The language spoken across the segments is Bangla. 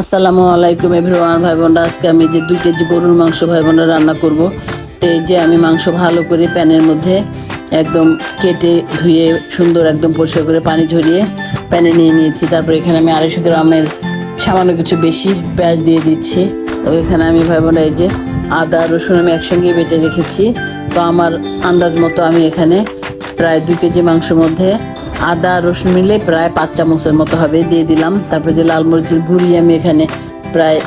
আসসালামু আলাইকুম এভরিওয়ান ভাই বোনরা আজকে আমি যে দুই কেজি গরুর মাংস ভাই বোনরা রান্না করব, তো এই যে আমি মাংস ভালো করে প্যানের মধ্যে একদম কেটে ধুয়ে সুন্দর একদম পরিষ্কার করে পানি ঝরিয়ে প্যানে নিয়ে নিয়েছি। তারপর এখানে আমি আড়াইশো গ্রামের সামান্য কিছু বেশি পেঁয়াজ দিয়ে দিচ্ছি। তবে এখানে আমি ভাই বোনরা এই যে আদা, রসুন আমি একসঙ্গে বেটে রেখেছি। তো আমার আন্দাজ মতো আমি এখানে প্রায় দুই কেজি মাংসের মধ্যে আদা, রসুন মিলে প্রায় পাঁচ চামচের মতো হবে, দিয়ে দিলাম। তারপরে যে লাল মরিচের গুঁড়ি আমি এখানে প্রায়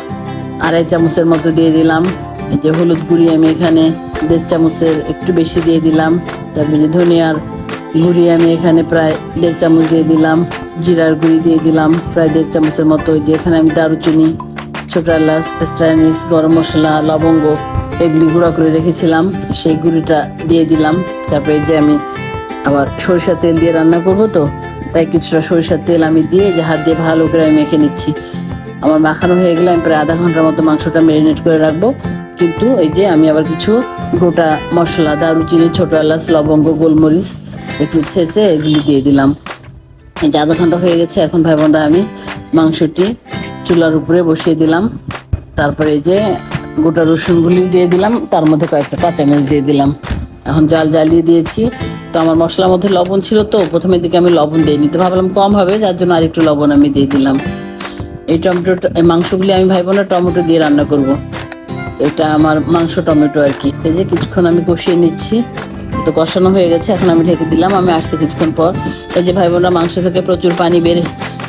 আড়াই চামচের মতো দিয়ে দিলাম। এই যে হলুদ গুঁড়ি আমি এখানে দেড় চামচের একটু বেশি দিয়ে দিলাম। তারপরে যে ধনিয়ার গুঁড়ি আমি এখানে প্রায় দেড় চামচ দিয়ে দিলাম। জিরার গুঁড়ি দিয়ে দিলাম প্রায় দেড় চামচের মতো। যে এখানে আমি দারুচিনি, ছোট এলাচ স্টাইনিস গরম মশলা, লবঙ্গ, এগুলি গুঁড়া করে রেখেছিলাম। সেই গুঁড়িটা দিয়ে দিলাম। তারপরে যে আমি আবার সরিষার তেল দিয়ে রান্না করব তো, তাই কিছুটা সরিষার তেল আমি দিয়ে যে হাত দিয়ে ভালো করে আমি মেখে নিচ্ছি। আমার মাখানো হয়ে গেলে আমি প্রায় আধা ঘণ্টার মতো মাংসটা ম্যারিনেট করে রাখব। কিন্তু এই যে আমি আবার কিছু গোটা মশলা, দারুচিনি, ছোটো এলাচ, লবঙ্গ, গোলমরিচ একটু ছেঁচে এগুলি দিয়ে দিলাম। এই যে আধা ঘণ্টা হয়ে গেছে, এখন ভাই বোনরা আমি মাংসটি চুলার উপরে বসিয়ে দিলাম। তারপরে এই যে গোটা রসুনগুলি দিয়ে দিলাম, তার মধ্যে কয়েকটা কাঁচামরিচ দিয়ে দিলাম। এখন জাল জ্বালিয়ে দিয়েছি। তো আমার মশলার মধ্যে লবণ ছিল তো প্রথমের দিকে আমি লবণ দিয়ে নিতে ভাবলাম কম হবে, যার জন্য আরেকটু লবণ আমি দিয়ে দিলাম। এই টমেটো, এই মাংসগুলি আমি ভাই বোনের টমেটো দিয়ে রান্না করব। এটা আমার মাংস টমেটো আর কি। এই যে কিছুক্ষণ আমি কষিয়ে নিচ্ছি। তো কষানো হয়ে গেছে, এখন আমি ঢেকে দিলাম, আমি আসছি কিছুক্ষণ পর। এই যে ভাই বোনরা মাংস থেকে প্রচুর পানি বের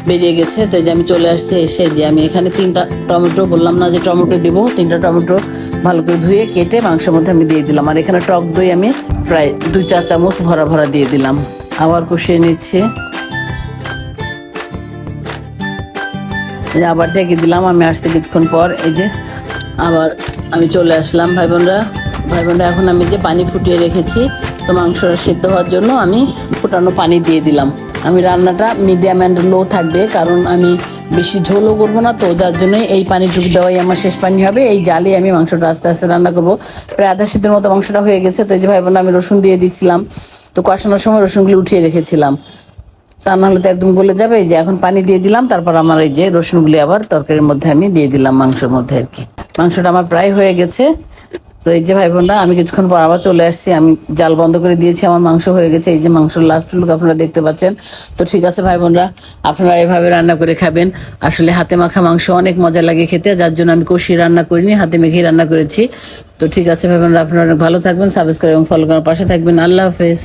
বেরিয়ে গেছে। তো এই যে আমি চলে আসছি এসে যে আমি এখানে তিনটা টমেটো বললাম না যে টমেটো দিব, তিনটা টমেটো ভালো করে ধুয়ে কেটে মাংসের মধ্যে আমি দিয়ে দিলাম। আর এখানে টক দই আমি প্রায় দুই চা চামচ ভরা ভরা দিয়ে দিলাম। আবার কষিয়ে নিচ্ছে। আবার ঢেকে দিলাম, আমি আসতে কিছুক্ষণ পর। এই যে আবার আমি চলে আসলাম, ভাই বোনরা। ভাই বোনরা, এখন আমি যে পানি ফুটিয়ে রেখেছি, তো মাংসটা সিদ্ধ হওয়ার জন্য আমি ফুটানো পানি দিয়ে দিলাম। আমি রান্নাটা মিডিয়াম অ্যান্ড লো থাকবে, কারণ আমি বেশি ঝোলও করব না তো, যার জন্যই এই পানিটুকু দেওয়াই আমার শেষ পানি হবে। এই জালে আমি মাংসটা আস্তে আস্তে রান্না করব। প্রায় আধা সিদ্ধের মতো মাংসটা হয়ে গেছে, তো এই যে ভাই বোনরা, আমি রসুন দিয়ে দিচ্ছিলাম তো কষানোর সময় রসুনগুলি উঠিয়ে রেখেছিলাম। তা নাহলে তো একদম গলে যাবে। যে এখন পানি দিয়ে দিলাম, তারপর আমার এই যে রসুনগুলি আবার তরকারির মধ্যে আমি দিয়ে দিলাম মাংসের মধ্যে আর কি। মাংসটা আমার প্রায় হয়ে গেছে। তো এই যে ভাই বোনরা আমি কিছুক্ষণ পর আবার চলে আসছি। আমি জাল বন্ধ করে দিয়েছি, আমার মাংস হয়ে গেছে। এই যে মাংসের লাস্ট লুক আপনারা দেখতে পাচ্ছেন। তো ঠিক আছে ভাই বোনরা আপনারা এভাবে রান্না করে খাবেন। আসলে হাতে মাখা মাংস অনেক মজা লাগে খেতে, যার জন্য আমি কষি রান্না করিনি, হাতে মেখেই রান্না করেছি। তো ঠিক আছে ভাই বোনরা আপনারা অনেক ভালো থাকবেন সাবস্ক্রাইব এবং ফলো করার পাশে থাকবেন। আল্লাহ হাফেজ।